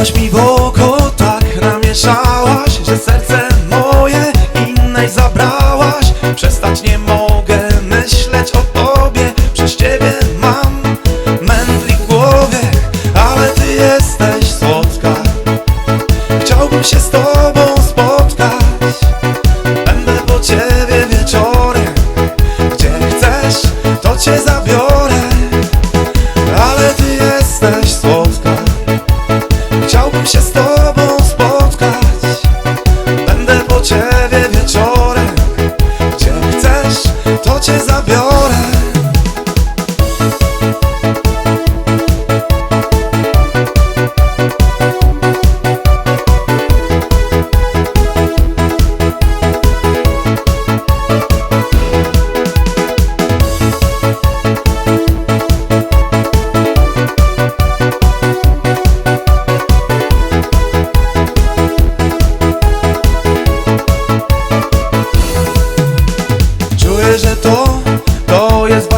Wpadłaś mi w oko, tak namieszałaś Że serce moje innej zabrałaś. Przestać nie mogę myśleć o tobie Przez ciebie mam mętlik w głowie Ale ty jesteś słodka Chciałbym się z tobą spotkać. Będę po ciebie wieczorem. Gdzie chcesz, to cię zabiorę. Ale ty jesteś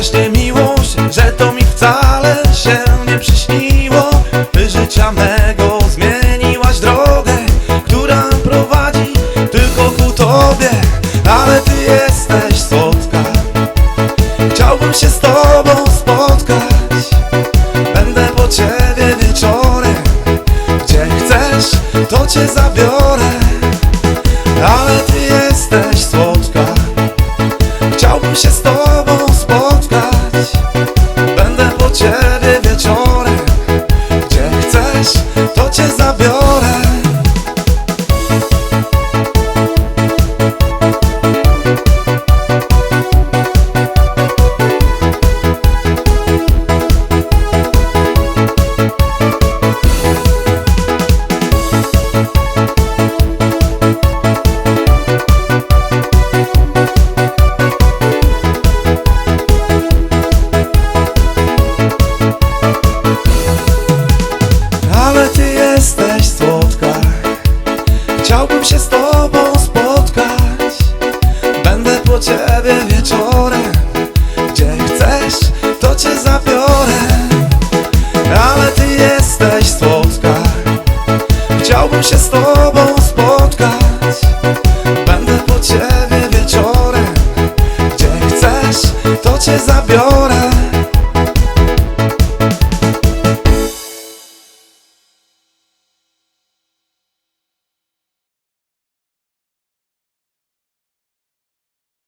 właśnie miłość Że to mi wcale się nie przyśniło Ty życia mego zmieniłaś drogę Która prowadzi tylko ku tobie Ale ty jesteś słodka. Chciałbym się z tobą spotkać Będę po ciebie wieczorem. Gdzie chcesz, to cię zabiorę Ale ty jesteś słodka. Chciałbym się z tobą to cię jesteś słodka Chciałbym się z tobą spotkać. Będę po ciebie wieczorem. Gdzie chcesz, to cię zabiorę. Ale ty jesteś słodka Chciałbym się z tobą spotkać. Będę po ciebie wieczorem. Gdzie chcesz, to cię zabiorę.